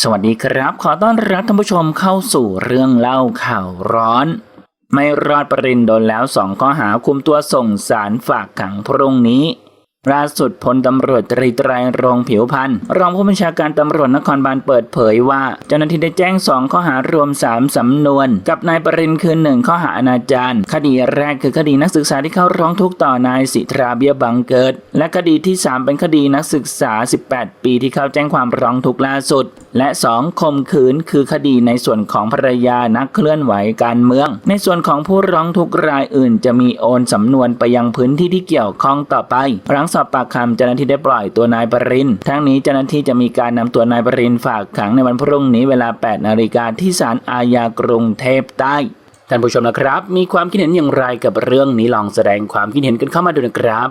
สวัสดีครับ ขอต้อนรับท่านผู้ชมเข้าสู่เรื่องเล่าข่าวร้อน ไม่รอดปรินโดนแล้วสองข้อหาคุมตัวส่งสารฝากขังพรุ่งนี้ล่าสุดพลตำรวจตรีไตรรงผิวพันธ์รองผู้บัญชาการตำรวจนครบาลเปิดเผยว่า เจ้าหน้าที่ได้แจ้งสองข้อหารวม 3 สำนวน กับนายปรินคือหนึ่งข้อหาอนาจารคดีแรกคือคดีนักศึกษาที่เข้าร้องทุกข์ต่อนายสิทราเบียบังเกิดและคดีที่ 3 เป็นคดีนักศึกษา 18 ปีที่เข้าแจ้งความร้องทุกข์ล่าสุด และ 2. ข่มขืนคือคดีในส่วนของภรรยานักเคลื่อนไหวการเมือง ในส่วนของผู้ร้องทุกข์รายอื่น จะมีโอนสำนวนไปยังพื้นที่ที่เกี่ยวข้องต่อไป หลังสอบปากคำเจ้าหน้าที่ได้ปล่อยตัวนายปรินทั้งนี้เจ้าหน้าที่จะมีการนำตัวนายปรินฝากขังในวันพรุ่งนี้เวลา 8 นาฬิกาที่ศาลอาญากรุงเทพใต้ท่านผู้ชมนะครับ มีความคิดเห็นอย่างไรกับเรื่องนี้ลองแสดงความคิดเห็นกันเข้ามาดูนะครับ